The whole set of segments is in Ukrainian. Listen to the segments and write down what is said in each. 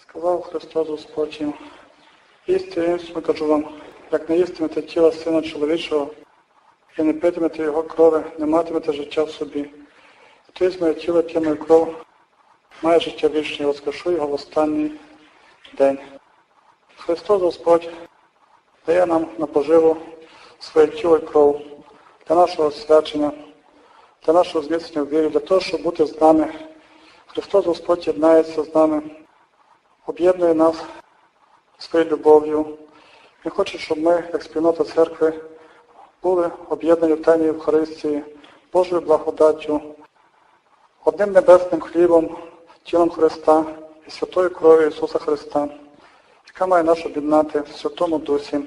Сказав Христос Господь їм, істинно кажу вам, як не їстимете тіла Сина Чоловічого і не питимете Його крови, не матимете життя в собі. Хто із моє тіло п'є мою кров, має життя вічне, воскрешу його в останній день. Христос Господь дає нам на поживу своє тіло і кров для нашого свячення, для нашого зміцнення в вірі, для того, щоб бути з нами. Христос Господь єднається з нами, об'єднує нас своєю любов'ю. Він хоче, щоб ми, як спільнота церкви, були об'єднані в тайній Євхаристії, Божою благодаттю, одним небесним хлібом, тілом Христа і святою кров'ю Ісуса Христа, яка має нас об'єднати в Святому Дусі.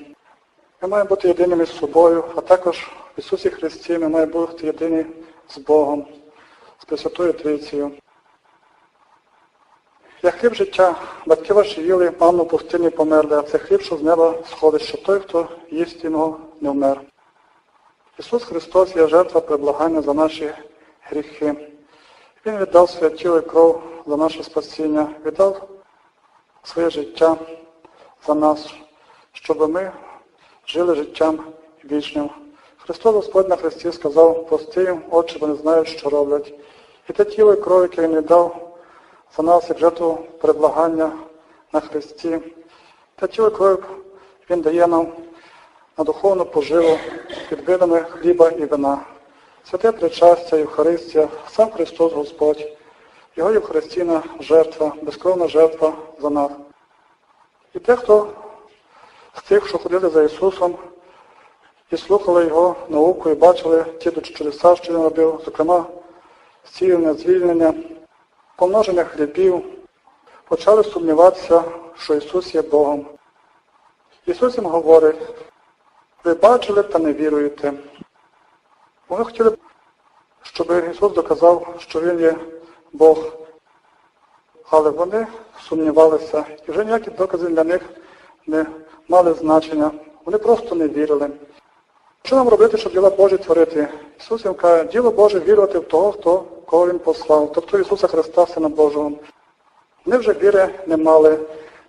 Ми маємо бути єдиними з собою, а також в Ісусі Христі ми маємо бути єдині з Богом, з Пресвятою Трійцею. Як хліб життя, батьки ваші їли, манну пустині померли, а це хліб, що з неба сходить, що той, хто їсть його, не вмер. Ісус Христос є жертва приблагання за наші гріхи. Він віддав своє тіло і кров за наше спасіння, віддав своє життя за нас, щоб ми жили життям вічним. Христос Господь на Христі сказав, прости їм, Отче, вони знають, що роблять. І те тіло і кров, яке Він віддав за нас, як жертву предлагання на Христі, те тіло кров Він дає нам на духовну поживу під видами хліба і вина. Святе причастя, Євхаристія, сам Христос Господь, Його Євхаристійна жертва, безкровна жертва за нас. І те, хто з тих, що ходили за Ісусом і слухали Його науку і бачили ті чудеса, що Він робив, зокрема, зцілення, звільнення, помноження хлібів, почали сумніватися, що Ісус є Богом. Ісус їм говорить, ви бачили та не віруєте. Вони хотіли, щоб Ісус доказав, що Він є Бог. Але вони сумнівалися, і вже ніякі докази для них не мали значення. Вони просто не вірили. Що нам робити, щоб діла Божі творити? Ісус їм каже, діло Боже вірувати в того, хто, кого Він послав, тобто Ісуса Христа, Сина Божого. Вони вже віри не мали.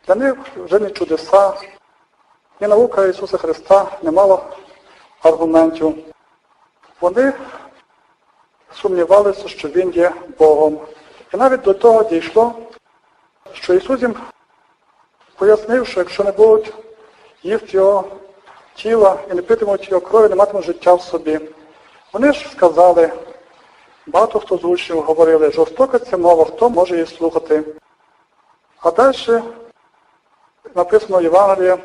Для них вже не чудеса, ні наука Ісуса Христа не мала аргументів. Вони сумнівалися, що Він є Богом. І навіть до того дійшло, що Ісус їм пояснив, що якщо не будуть їсти Його тіла і не питимуть Його крові, не матимуть життя в собі. Вони ж сказали, багато хто з учнів говорили, жорстока ця мова, хто може її слухати. А далі написано в Євангелії,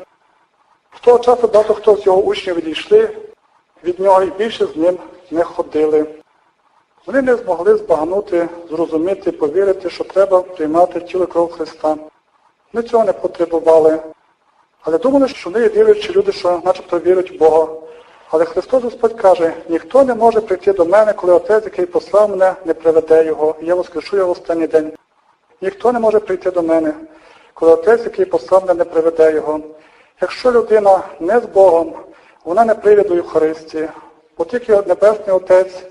з того часу багато хто з його учнів відійшли від нього і більше з ним не ходили. Вони не змогли збагнути, зрозуміти, повірити, що треба приймати тіло кров Христа. Вони цього не потребували. Але думали, що вони віруючі люди, що начебто вірять в Бога. Але Христос Господь каже, ніхто не може прийти до мене, коли Отець, який послав мене, не приведе його, і я воскрешу його в останній день. Ніхто не може прийти до мене, коли Отець, який послав мене, не приведе його. Якщо людина не з Богом, вона не прийде до Євхаристії, бо тільки Небесний Отець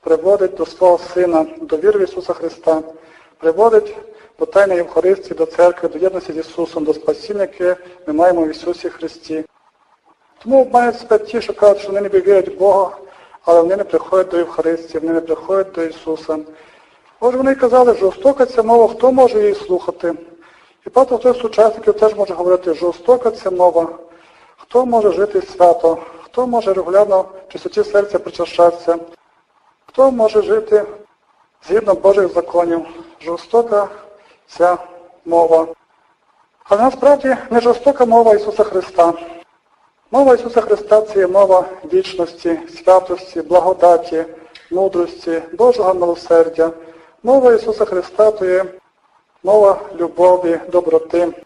приводить до свого Сина, до віри в Ісуса Христа, приводить до Тайної Євхаристії, до церкви, до єдності з Ісусом, до спасіння, яке ми маємо в Ісусі Христі. Тому мають себе ті, що кажуть, що вони ніби вірять в Бога, але вони не приходять до Євхаристії, вони не приходять до Ісуса. Отже, вони казали, жорстока ця мова, хто може її слухати? І багато хто з учасників теж може говорити, жорстока ця мова, хто може жити свято, хто може регулярно в чистоті серця причащатися, хто може жити згідно Божих законів. Жорстока ця мова. Але насправді не жорстока мова Ісуса Христа. Мова Ісуса Христа це є мова вічності, святості, благодаті, мудрості, Божого милосердя. Мова Ісуса Христа то є мова любові, доброти.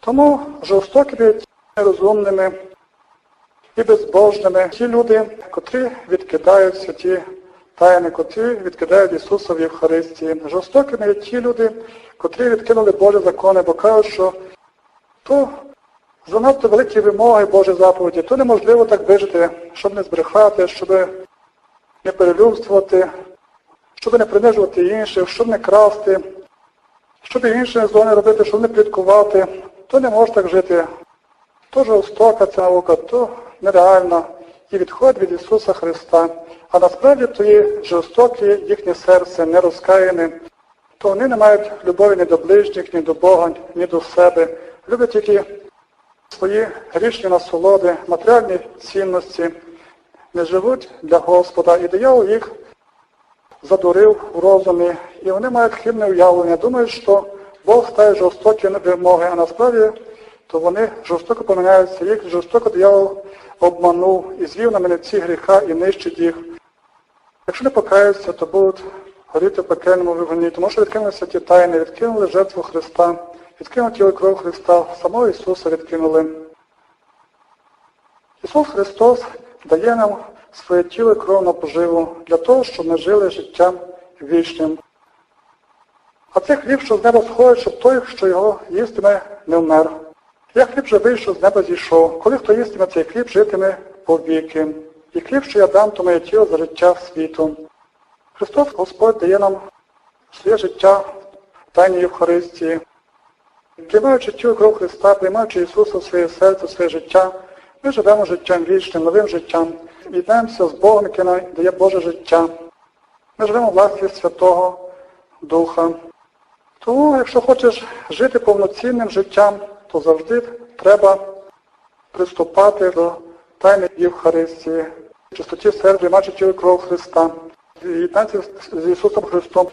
Тому жорстокими, нерозумними і безбожними ті люди, котрі відкидають святі тайни, котрі відкидають Ісуса в Євхаристії. Жорстокими є ті люди, котрі відкинули Божі закони, бо кажуть, що то занадто великі вимоги Божі заповіді, то неможливо так вижити, щоб не збрехати, щоб не перелюбствувати, щоб не принижувати інших, щоб не красти, Щоб іншими зло не робити, щоб не пліткувати, то не може так жити. То жорстока ця наука, то нереальна і відходить від Ісуса Христа. А насправді то є жорстокі їхнє серце, не розкаяне, то вони не мають любові ні до ближніх, ні до Бога, ні до себе. Люблять тільки свої грішні насолоди, матеріальні цінності, не живуть для Господа. І диявол їх задурив у розумі, і вони мають хибне уявлення, думають, що Бог ставить жорстокі вимоги, а насправді то вони жорстоко поминяються, їх жорстоко диявол обманув і звів на мене ці гріха і нищить їх. Якщо не покаються, то будуть горіти в пекельному вигоні, тому що відкинулися ті тайни, відкинули жертву Христа, відкинули тіло кров Христа, самого Ісуса відкинули. Ісус Христос дає нам своє тіло і кров на поживу для того, щоб ми жили життям вічним. А це хліб, що з неба сходить, щоб той, що його їстиме, не вмер. Я хліб живий, що з неба зійшов. Коли хто їстиме цей хліб, житиме повіки. І хліб, що я дам, то моє тіло за життя світу. Христос Господь дає нам своє життя в Тайній Євхаристії. Приймаючи тіло кров Христа, приймаючи Ісуса в своє серце, в своє життя, ми живемо життям вічним, новим життям. Єднаємося з Богом, який нам дає Боже життя. Ми живемо в власті Святого Духа. Тому, якщо хочеш жити повноцінним життям, то завжди треба приступати до тайни Євхаристії, чистоті серця, маючи тіло кров Христа, єднатися з Ісусом Христом.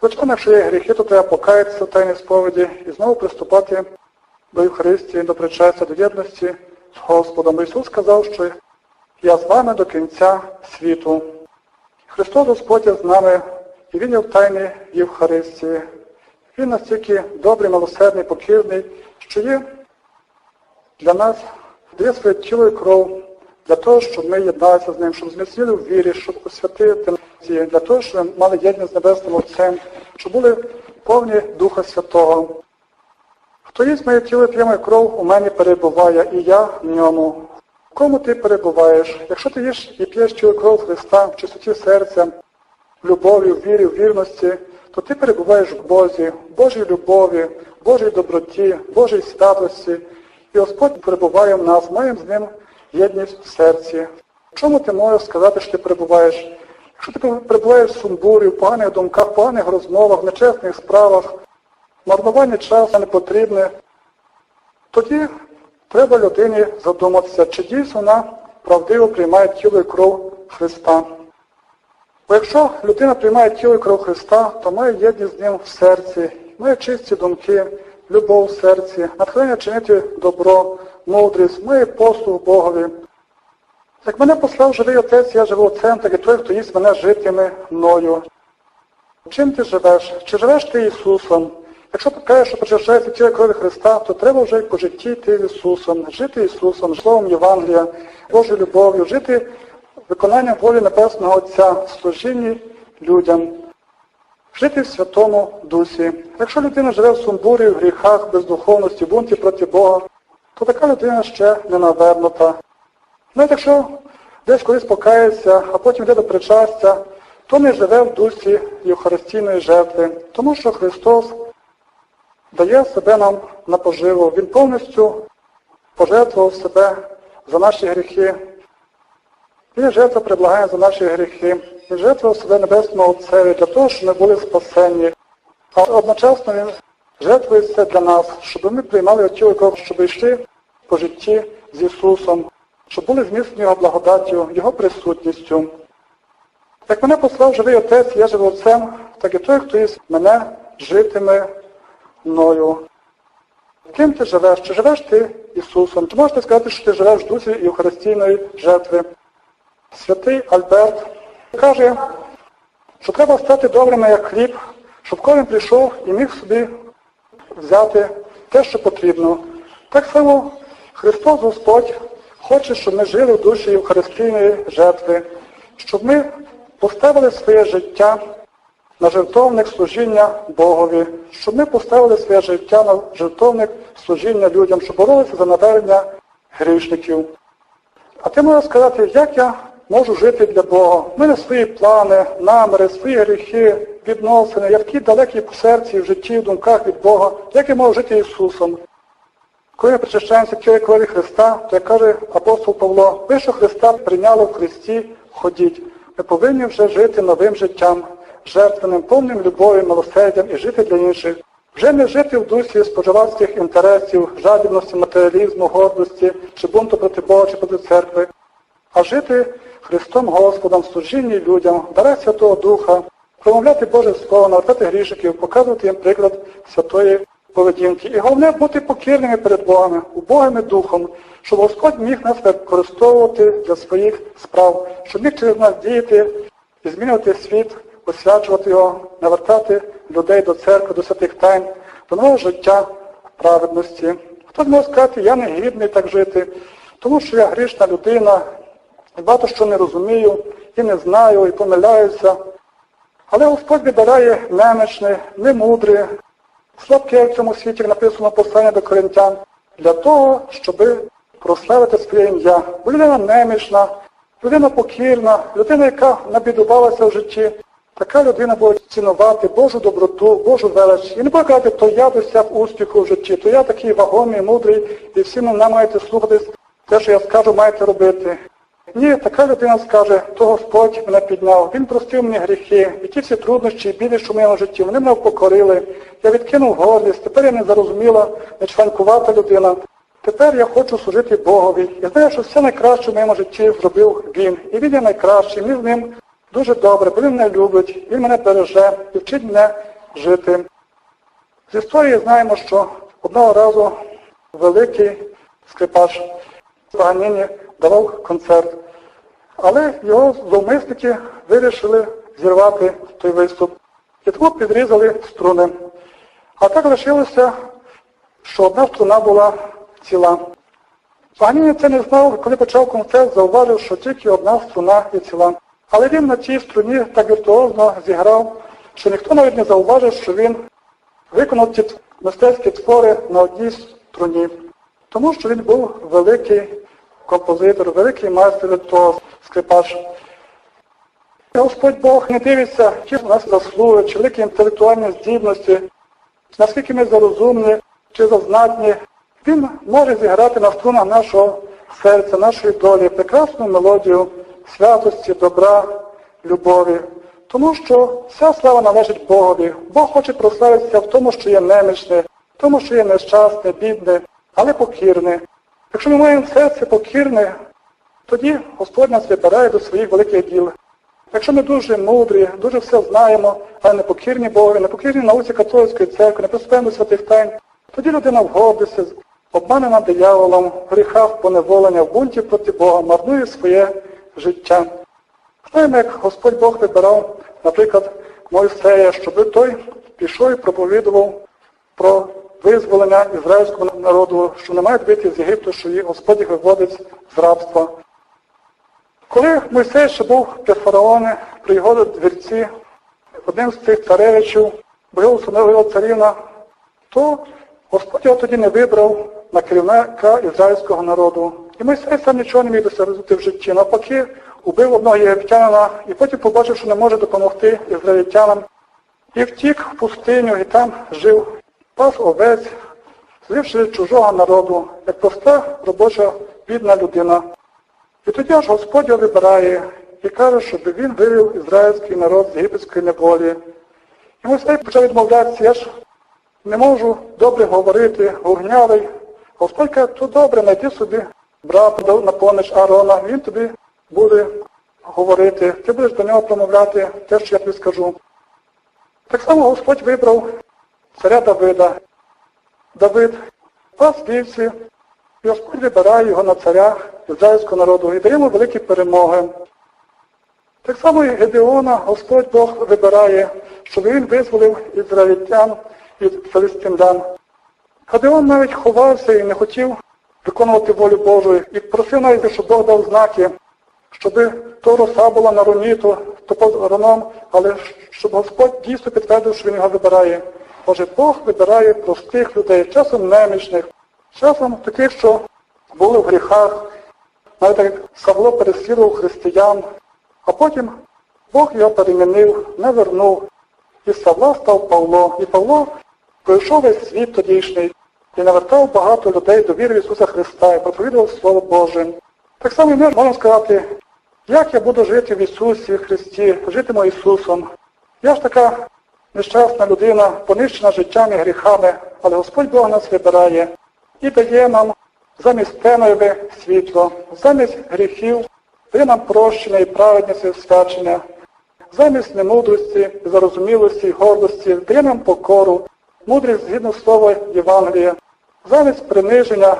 Звичайно, якщо є гріхи, то треба покаятися в тайній сповіді і знову приступати до Євхаристії, до причастя, до єдності з Господом. Ісус сказав, що я з вами до кінця світу. Христос Господь з нами, і Він є в тайні Євхаристії. Він настільки добрий, милосердний, покірний, що є для нас, дає своє тіло і кров для того, щоб ми єдналися з ним, щоб зміцнили в вірі, щоб освятити для того, щоб ми мали єдність з Небесним Отцем, щоб були повні Духа Святого. Хто їсть моє тіло і п'є мою кров, у мене перебуває, і я в ньому. В кому ти перебуваєш? Якщо ти їш і п'єш тіло і кров Христа в чистоті серця, в любові, в вірі, в вірності, то ти перебуваєш в Бозі, в Божій любові, Божій доброті, Божій святості. І Господь перебуває в нас, маємо з ним єдність в серці. Чому ти можеш сказати, що ти перебуваєш? Якщо ти перебуваєш в сумбурі, в поганих думках, в поганих розмовах, в нечесних справах, марнування часу не потрібне, тоді треба людині задуматися, чи дійсно вона правдиво приймає тіло і кров Христа. Бо якщо людина приймає тіло і кров Христа, то має єдність з ним в серці, має чисті думки, любов в серці, натхнення чинити добро, мудрість, має послуг Богові. Як мене послав живий отець, я живу отцем, так і той, хто їсть мене житиме мною. Чим ти живеш? Чи живеш ти Ісусом? Якщо ти кажеш, що причащається тіло крові Христа, то треба вже й по житті йти з Ісусом, жити Ісусом, словом Євангелія, Божою любов'ю, жити виконанням волі Небесного Отця, служінні людям, жити в Святому Дусі. Якщо людина живе в сумбурі, в гріхах, бездуховності, бунті проти Бога, то така людина ще не навернута. Навіть якщо десь колись покається, а потім йде до причастя, то не живе в дусі Євхаристійної жертви, тому що Христос дає себе нам на поживу. Він повністю пожертвував себе за наші гріхи. Він жертва предлагає за наші гріхи. Він жертвував себе Небесному Отцеві для того, щоб ми були спасені. А одночасно Він жертвується для нас, щоб ми приймали тіло кров, щоб йшли по житті з Ісусом, щоб були зміцнені Його благодаттю, Його присутністю. Як мене послав живий Отець, я живу Отцем, так і той, хто із мене житиме мною. Ким ти живеш? Чи живеш ти Ісусом? Чи можеш сказати, що ти живеш в дусі Євхаристійної жертви? Святий Альберт каже, що треба стати добрими, як хліб, щоб кожен прийшов і міг собі взяти те, що потрібно. Так само Христос Господь хоче, щоб ми жили в душі Євхаристійної жертви, щоб ми поставили своє життя на жертовник служіння Богові, щоб ми поставили своє життя на жертовник служіння людям, щоб боролися за навернення грішників. А ти можеш сказати, як я можу жити для Бога. У мене свої плани, наміри, свої гріхи, відносини. Я такий далекий в серці, в житті, в думках від Бога. Як я можу жити Ісусом? Коли ми причащаємося тіла крові Христа, то як каже апостол Павло, ви, що Христа прийняли в Христі, ходіть. Ми повинні вже жити новим життям, жертвеним, повним любові, милосердям і жити для інших. Вже не жити в дусі споживацьких інтересів, жадібності, матеріалізму, гордості, чи бунту проти Бога, чи проти церкви, а жити Христом Господом, служінні людям, даре Святого Духа, промовляти Боже Слово, навертати грішників, показувати їм приклад святої поведінки. І головне бути покірними перед Богом, убогими духом, щоб Господь міг нас використовувати для своїх справ, щоб міг через нас діяти і змінювати світ, освячувати його, навертати людей до церкви, до святих тайн, до нового життя праведності. Хтось може сказати, я не гідний так жити, тому що я грішна людина, багато що не розумію, і не знаю, і помиляюся. Але Господь вибирає немічне, немудре, слабке в цьому світі, написано послання до коринтян, для того, щоб прославити своє ім'я. Людина немічна, людина покірна, людина, яка набідувалася в житті, така людина буде цінувати Божу доброту, Божу велич. І не буде казати, то я досяг успіху в житті, то я такий вагомий, мудрий, і всі мене маєте слухатись, те, що я скажу, маєте робити. Ні, така людина скаже, то Господь мене підняв, Він простив мені гріхи, і ті всі труднощі і біди, що в моєму житті, вони мене покорили. Я відкинув гордість, тепер я не зарозуміла, не чванькувата людина. Тепер я хочу служити Богові. Я знаю, що все найкраще в моєму житті зробив Він. І він є найкращий, ми з ним дуже добре, бо він мене любить, він мене береже і вчить мене жити. З історії знаємо, що одного разу великий скрипач Паганіні давав концерт. Але його зловмисники вирішили зірвати той виступ. І тому підрізали струни. А так лишилося, що одна струна була ціла. Паганіні це не знав, коли почав концерт, зауважив, що тільки одна струна є ціла. Але він на цій струні так віртуозно зіграв, що ніхто навіть не зауважив, що він виконав ті мистецькі твори на одній струні. Тому що він був великий композитор, великий майстер того скрипач. Господь Бог не дивиться, чи в нас заслуги, чи великі інтелектуальні здібності, наскільки ми зарозумні, чи зазнатні. Він може зіграти на струнах нашого серця, нашої долі, прекрасну мелодію святості, добра, любові. Тому що вся слава належить Богові. Бог хоче прославитися в тому, що є немічне, в тому, що є нещасне, бідне, але покірне. Якщо ми маємо серце покірне, тоді Господь нас вибирає до своїх великих діл. Якщо ми дуже мудрі, дуже все знаємо, але не покірні Богові, не науці католицької церкви, не приступаємо до святих тайн, тоді людина в обманена дияволом, в поневолення, в бунті проти Бога, марнує своє життя. Знаємо, як Господь Бог вибирав, наприклад, Мойсея, щоб той пішов і проповідував про визволення ізраїльського народу, що не мають вийти з Єгипту, що їх Господь виводить з рабства. Коли Мойсей ще був при фараоні, при його двірці, одним з цих царевичів, бо його установила його царівна, то Господь його тоді не вибрав на керівника ізраїльського народу. І Мойсей сам нічого не міг досягнути в житті. Навпаки, убив одного єгиптянина і потім побачив, що не може допомогти ізраїльтянам. І втік в пустиню, і там жив, пас овець, зливши чужого народу, як проста робоча бідна людина. І тоді аж Господь його вибирає і каже, щоб він вивів ізраїльський народ з єгипетської неволі. І Мойсей почав відмовлятися, я ж не можу добре говорити, гугнявий. Господь каже, то добре, знайди собі брата на поміч Аарона, він тобі буде говорити, ти будеш до нього промовляти те, що я тобі скажу. Так само Господь вибрав царя Давида. Давид пас вівці, і Господь вибирає його на царя ізраїльського народу і дає йому великі перемоги. Так само і Гедеона Господь Бог вибирає, щоб він визволив ізраїльтян від филистимлян. Гедеон навіть ховався і не хотів виконувати волю Божу, і просив навіть, щоб Бог дав знаки, щоб то роса була на руні, то, то роном, але щоб Господь дійсно підтвердив, що він його вибирає. Боже, Бог вибирає простих людей, часом немічних, часом таких, що були в гріхах, навіть як Савло переслідував християн, а потім Бог його перемінив, не вернув, і Савла став Павло. І Павло пройшов весь світ тодішній і навертав багато людей до віри в Ісуса Христа і проповідував Слово Боже. Так само і можемо сказати, як я буду жити в Ісусі в Христі, житиму Ісусом. Я ж така нещасна людина, понищена життями, гріхами, але Господь Бог нас вибирає і дає нам замість темряви світло, замість гріхів дає нам прощення і праведність і свячення, замість немудрості, зарозумілості і гордості дає нам покору, мудрість згідно слова Євангелія, замість приниження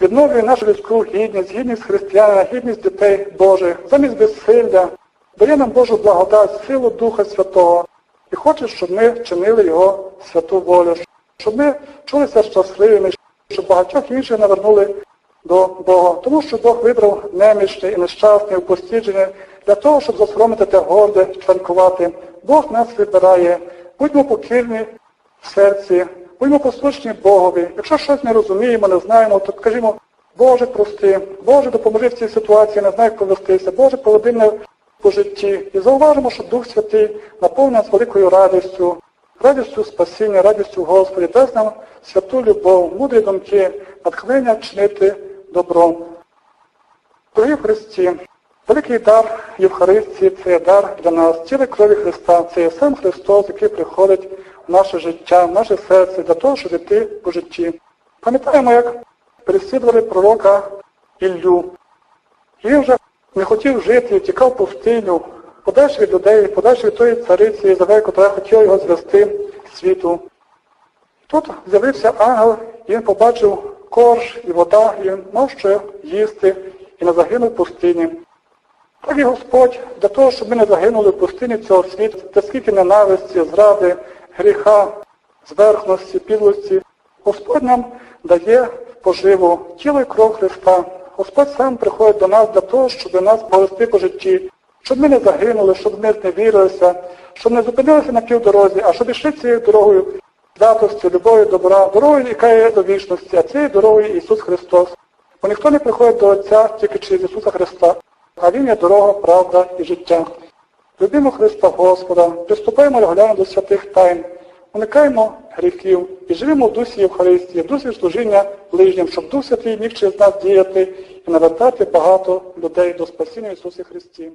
відновлює нашу людську гідність, гідність християнина, гідність дітей Божих, замість безсилля, дає нам Божу благодать, силу Духа Святого і хоче, щоб ми чинили Його святу волю, щоб ми чулися щасливими, щоб багатьох інших навернули до Бога. Тому що Бог вибрав немічне і нещасне упостідження для того, щоб засоромити те горде, чванкувати. Бог нас вибирає. Будьмо покірні в серці, будьмо послушні Богові. Якщо щось не розуміємо, не знаємо, то скажімо, Боже, прости, Боже, допоможи в цій ситуації, не знаю, як повестися, Боже, поведи мене по житті. І зауважимо, що Дух Святий наповнив нас великою радістю, радістю спасіння, радістю Господі, дасть нам святу любов, мудрі думки, натхнення чинити добро. Дорогі Христі, великий дар Євхаристії це дар для нас, тіли крові Христа, це є сам Христос, який приходить в наше життя, в наше серце, для того, щоб йти по житті. Пам'ятаємо, як переслідували пророка Іллю. І вже не хотів жити, тікав пустиню, подальше від людей, подальше від тої цариці Ізавель, яка хотіла його звести світу. Тут з'явився ангел, і він побачив корж і вода, і він мав що їсти, і не загинув в пустині. Так і Господь, для того, щоб ми не загинули в пустині цього світу, де скільки ненависті, зради, гріха, зверхності, підлості, Господь нам дає поживу тіло і кров Христа. Господь сам приходить до нас для того, щоб нас повести по житті, щоб ми не загинули, щоб ми не вірилися, щоб не зупинилися на півдорозі, а щоб йшли цією дорогою святості, любові, добра, дорогою, яка є до вічності, а цією дорогою Ісус Христос. Бо ніхто не приходить до Отця тільки через Ісуса Христа, а Він є дорога, правда і життя. Любимо Христа Господа, приступаємо регулярно до святих тайн, уникаємо гріхів і живемо в дусі Євхаристії, в дусі служіння ближнім, щоб Дух Святий міг через нас діяти навертати багато людей до спасіння Ісусі Христі.